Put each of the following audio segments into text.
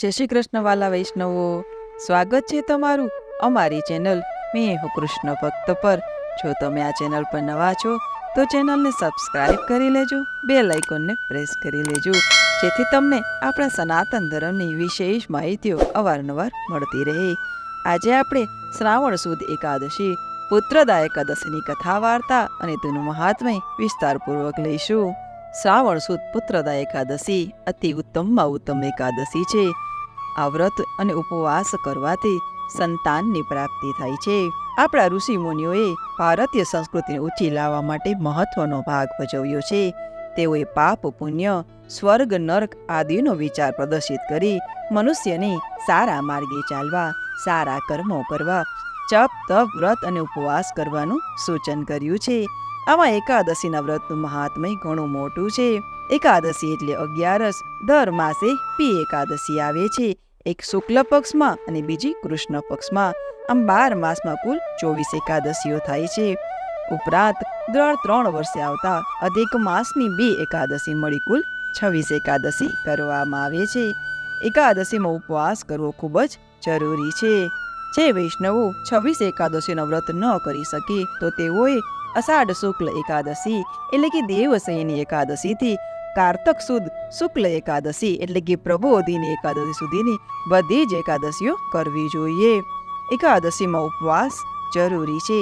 જય શ્રી કૃષ્ણ વાલા વૈષ્ણવો. સ્વાગત છે તમારું અમારી ચેનલ મેં હું કૃષ્ણ ભક્ત પર. જો તમે આ ચેનલ પર નવા છો, તો ચેનલને સબસ્ક્રાઇબ કરી લેજો બે લાઇકોનને પ્રેસ કરી લેજો, જેથી તમને આપણા સનાતન ધર્મની વિશેષ માહિતીઓ અવારનવાર મળતી રહે. આજે આપણે શ્રાવણ સુદ એકાદશી, પુત્રદા એકાદશીની કથા વાર્તા અને તેનું મહાત્મય વિસ્તારપૂર્વક લઈશું. શ્રાવણ સુદ પુત્રદા એકાદશી, અતિ ઉત્તમમાં ઉત્તમ એકાદશી છે. આ વ્રત અને ઉપવાસ કરવાથી સંતાનની પ્રાપ્તિ થાય છે. આપણા ઋષિ મુનિઓએ ભારતીય સંસ્કૃતિને ઊંચી લાવવા માટે મહત્વનો ભાગ ભજવ્યો છે. તેઓએ પાપ, પુણ્ય, સ્વર્ગ, નર્ક આદિનો વિચાર પ્રદર્શિત કરી મનુષ્યને સારા માર્ગે ચાલવા, સારા કર્મો કરવા, જપ, તપ, વ્રત અને ઉપવાસ કરવાનું સૂચન કર્યું છે. આમાં એકાદશીના વ્રતનું મહાત્મય ઘણું મોટું છે. એકાદશી એટલે અગિયારસ, દર માસે પી એકાદશી આવે છે. એક શુક્લ પક્ષમાં અને બીજી કૃષ્ણ પક્ષમાં. આમ બાર માસમાં કુલ ચોવીસ એકાદશીઓ થાય છે. ઉપરાંત, દર ત્રણ વર્ષે આવતા અધિક માસની બે એકાદશી મળી કુલ છવ્વીસ એકાદશી કરવામાં આવે છે. એકાદશીમાં ઉપવાસ કરવો ખૂબ જ જરૂરી છે. જે વૈષ્ણવો છવ્વીસ એકાદશીનો વ્રત ન કરી શકે, તો તેઓએ અષાઢ શુક્લ એકાદશી એટલે કે દેવસયની એકાદશીથી કારતક સુદ શુક્લ એકાદશી એટલે કે પ્રબોધિની એકાદશી સુધીની બધી જ એકાદશીઓ કરવી જોઈએ એકાદશીમાં ઉપવાસ જરૂરી છે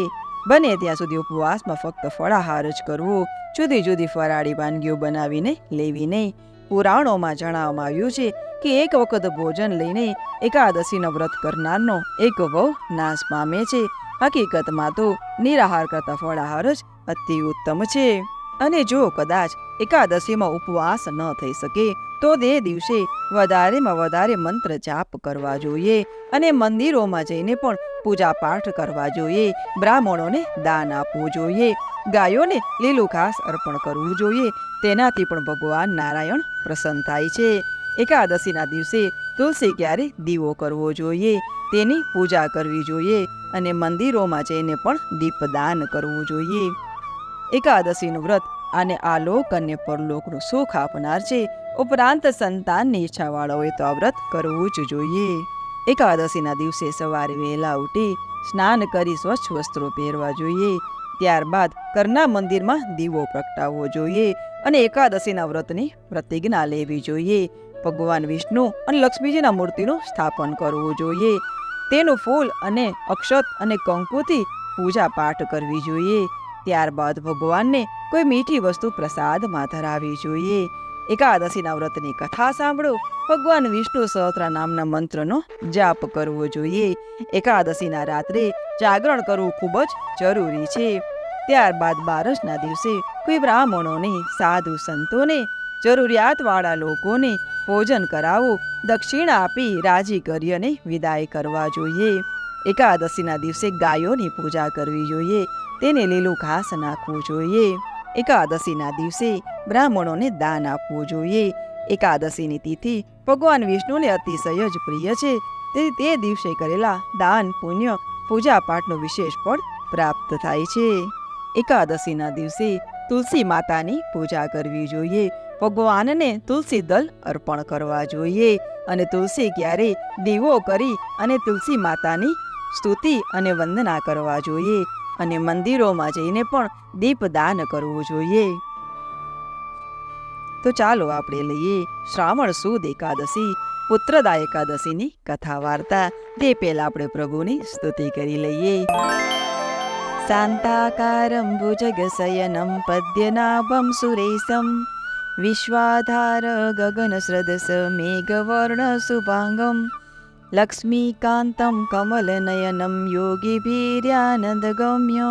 બને ત્યાં સુધી ઉપવાસમાં ફક્ત ફળાહાર જ કરવો જુદી જુદી ફરાળી વાનગીઓ બનાવીને લેવી નહીં પુરાણોમાં જણાવવામાં આવ્યું છે કે એક વખત ભોજન લઈને એકાદશીનો વ્રત કરનારનો એક વહુ નાશ પામે છે. હકીકતમાં તો નિરાહાર કરતા ફળાહાર જ અતિ ઉત્તમ છે. અને જો કદાચ એકાદશીમાં ઉપવાસ ન થઈ શકે, તો તે દિવસે વધારેમાં વધારે મંત્ર જાપ કરવા જોઈએ અને મંદિરોમાં જઈને પણ પૂજા પાઠ કરવા જોઈએ. બ્રાહ્મણોને દાન આપવું જોઈએ. ગાયોને લીલું ઘાસ અર્પણ કરવું જોઈએ. તેનાથી પણ ભગવાન નારાયણ પ્રસન્ન થાય છે. એકાદશીના દિવસે તુલસી ક્યારે દીવો કરવો જોઈએ? તેની પૂજા કરવી જોઈએ અને મંદિરોમાં જઈને પણ દીપદાન કરવું જોઈએ. એકાદશીનું વ્રત અને આ લોક અને પરલોકનું સુખ આપનાર છે. ઉપરાંત સંતાનની ઈચ્છાવાળાઓએ તો આ વ્રત કરવું જ જોઈએ. એકાદશીના દિવસે સવારે વહેલા ઉઠી સ્નાન કરી સ્વચ્છ વસ્ત્રો પહેરવા જોઈએ. ત્યારબાદ ઘરના મંદિરમાં દીવો પ્રગટાવવો જોઈએ અને એકાદશીના વ્રતની પ્રતિજ્ઞા લેવી જોઈએ. ભગવાન વિષ્ણુ અને લક્ષ્મીજીના મૂર્તિનું સ્થાપન કરવું જોઈએ. તેનું ફૂલ અને અક્ષત અને કંકુથી પૂજા પાઠ કરવી જોઈએ. ત્યારબાદ ભગવાનને કોઈ મીઠી વસ્તુ પ્રસાદમાં ધરાવવી જોઈએ. એકાદશીના વ્રતની કથા સાંભળો. ભગવાન વિષ્ણુ સહસ્ત્ર નામના મંત્રનો જાપ કરવો જોઈએ. એકાદશીના રાત્રે જાગરણ કરવું ખૂબ જ જરૂરી છે. ત્યારબાદ બારસના દિવસે કોઈ બ્રાહ્મણોને, સાધુ સંતોને, જરૂરિયાતવાળા લોકોને ભોજન કરાવો, દક્ષિણા આપી રાજી કરી અને વિદાય કરવા જોઈએ. એકાદશીના દિવસે ગાયોની પૂજા કરવી જોઈએ. તેને લીલું ઘાસ નાખવું જોઈએ. એકાદશીના દિવસે બ્રાહ્મણોને દાન આપવું જોઈએ. એકાદશીની તિથિ ભગવાન વિષ્ણુને અતિશય જ પ્રિય છે. તેથી તે દિવસે કરેલા દાન, પુણ્ય પૂજા પાઠનું વિશેષ ફળ પ્રાપ્ત થાય છે. એકાદશીના દિવસે તુલસી માતાની પૂજા કરવી જોઈએ. ભગવાનને તુલસી દલ અર્પણ કરવા જોઈએ. અને તુલસી ક્યારે દીવો કરી અને તુલસી માતાની સ્તુતિ અને વંદના કરવા જોઈએ અને મંદિરોમાં જઈને પણ દીપદાન કરવું જોઈએ. તો ચાલો આપણે લઈએ શ્રાવણ સુદ એકાદશી, પુત્રદા એકાદશીની કથા વાર્તા. તે પહેલા આપણે પ્રભુની સ્તુતિ કરી લઈએ. શાંતાકારમ ભુજગશયનમ પદ્યનાભમ સુરેશમ. વિશ્વાધાર ગગનસ્રદસ મેઘવર્ણ શુભાંગમ. લક્ષ્મીકાંતમ કમલનયનમ યોગીભીર્યાનંદગમ્ય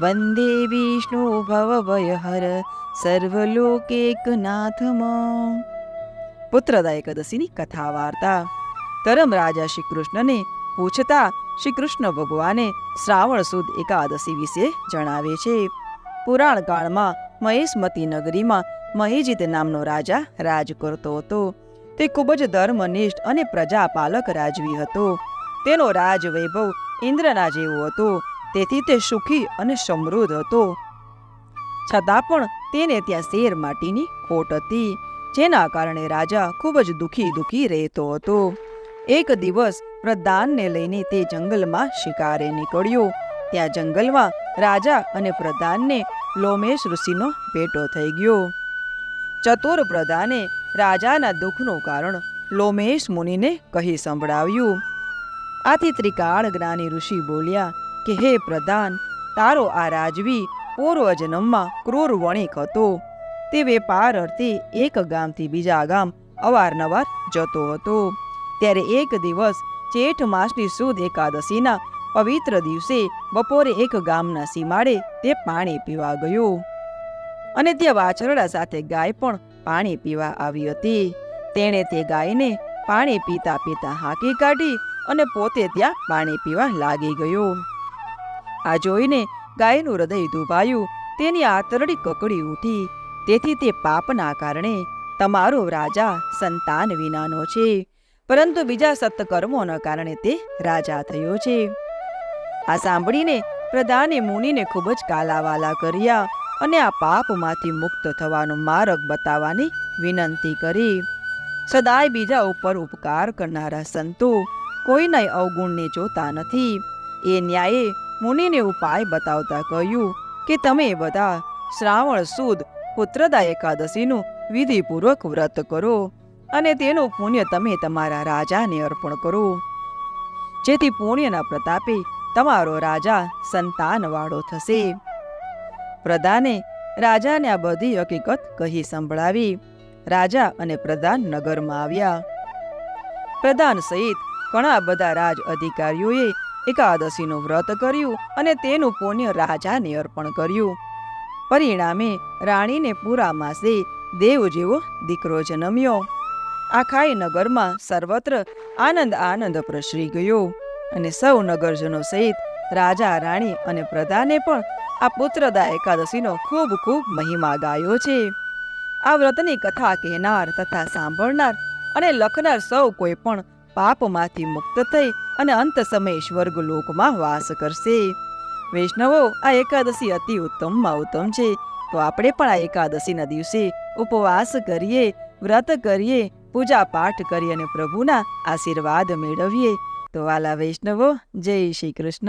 વંદે વિષ્ણુ ભવભયહર સર્વલોકેકનાથમ પુત્રદા એકાદશીની કથા વાર્તા તરમ રાજા શ્રી કૃષ્ણને પૂછતા શ્રી કૃષ્ણ ભગવાને શ્રાવણ સુદ એકાદશી વિશે જણાવે છે પુરાણકાળમાં મહેશમતી નગરીમાં મહેજીત નામનો રાજા રાજ કરતો હતો તે ખૂબ જ ધર્મનિષ્ઠ અને પ્રજાપાલક રાજવી હતો. તેનો રાજવૈભવ ઇન્દ્રના જેવો હતો. તેથી તે સુખી અને સમૃદ્ધ હતો. છતાં પણ તેને ત્યાં શેર માટીની ખોટ હતી, જેના કારણે રાજા ખૂબ જ દુઃખી દુઃખી રહેતો હતો. એક દિવસ પ્રધાનને લઈને તે જંગલમાં શિકારે નીકળ્યો. ત્યાં જંગલમાં રાજા અને પ્રધાનને લોમેશ ઋષિનો ભેટો થઈ ગયો. ચતુર પ્રધાને રાજાના દુઃખનું કારણ લોમેશ મુનિને કહી સંભળાવ્યું. આથી ત્રિકાળ જ્ઞાની ઋષિ બોલ્યા કે, હે પ્રધાન, તારો આ રાજવી પૂર્વજન્મમાં ક્રૂર વણિક હતો. તે વેપાર અર્થે એક ગામથી બીજા ગામ અવારનવાર જતો હતો. ત્યારે એક દિવસ ચેઠ માસની સુદ એકાદશીના પવિત્ર દિવસે બપોરે એક ગામના સીમાડે તે પાણી પીવા ગયો. અને ત્યાં વાછરડા સાથે ગાય પણ પાણી પીવા આવી હતી. તેણે તે ગાયને પાણી પીતા પીતા હાંકી કાઢી અને પોતે ત્યાં પાણી પીવા લાગી ગયો. આ જોઈને ગાયનું હૃદય દુભાયું, તેની આતરડી કકડી ઉઠી. તેથી તે પાપના કારણે તમારો રાજા સંતાન વિનાનો છે, પરંતુ બીજા સત્કર્મોના કારણે તે રાજા થયો છે. આ સાંભળીને પ્રધાને મુનિને ખૂબ જ કાલાવાલા કર્યા અને આ પાપમાંથી મુક્ત થવાનો માર્ગ બતાવવાની વિનંતી કરી. સદાય બીજા ઉપર ઉપકાર કરનારા સંતો કોઈને અવગુણને જોતા નથી. એ ન્યાયે મુનિને ઉપાય બતાવતા કહ્યું કે તમે બધા શ્રાવણ સુદ પુત્રદા એકાદશીનું વિધિપૂર્વક વ્રત કરો અને તેનું પુણ્ય તમે તમારા રાજાને અર્પણ કરો. જેથી પુણ્યના પ્રતાપે તમારો રાજા સંતાનવાળો થશે. પ્રધાને રાજાને આ બધી હકીકત કહી સંભળાવી. રાજા અને પ્રધાન નગરમાં આવ્યા. પ્રધાન સહિત ઘણા બધા રાજ અધિકારીઓએ એકાદશીનું વ્રત કર્યું અને તેનું પુણ્ય રાજાને અર્પણ કર્યું. પરિણામે રાણીને પૂરા માસે દેવ જેવો દીકરો જન્મ્યો. આખાય નગરમાં સર્વત્ર આનંદ આનંદ પ્રસરી ગયો અને સૌ નગરજનો સહિત રાજા, રાણી અને પ્રધાને પણ આ પુત્રદા એકાદશીનો ખૂબ ખૂબ મહિમા ગાયો છે. આ વ્રતની કથા કહેનાર તથા સાંભળનાર અને લખનાર સૌ કોઈ પણ પાપમાંથી મુક્ત થઈ અને અંત સમયે સ્વર્ગ લોકમાં વાસ કરશે. વૈષ્ણવો, આ એકાદશી અતિ ઉત્તમમાં ઉત્તમ છે. તો આપણે પણ આ એકાદશીના દિવસે ઉપવાસ કરીએ, વ્રત કરીએ, પૂજા પાઠ કરીએ અને પ્રભુના આશીર્વાદ મેળવીએ. તો વાલા વૈષ્ણવો, જય શ્રી કૃષ્ણ.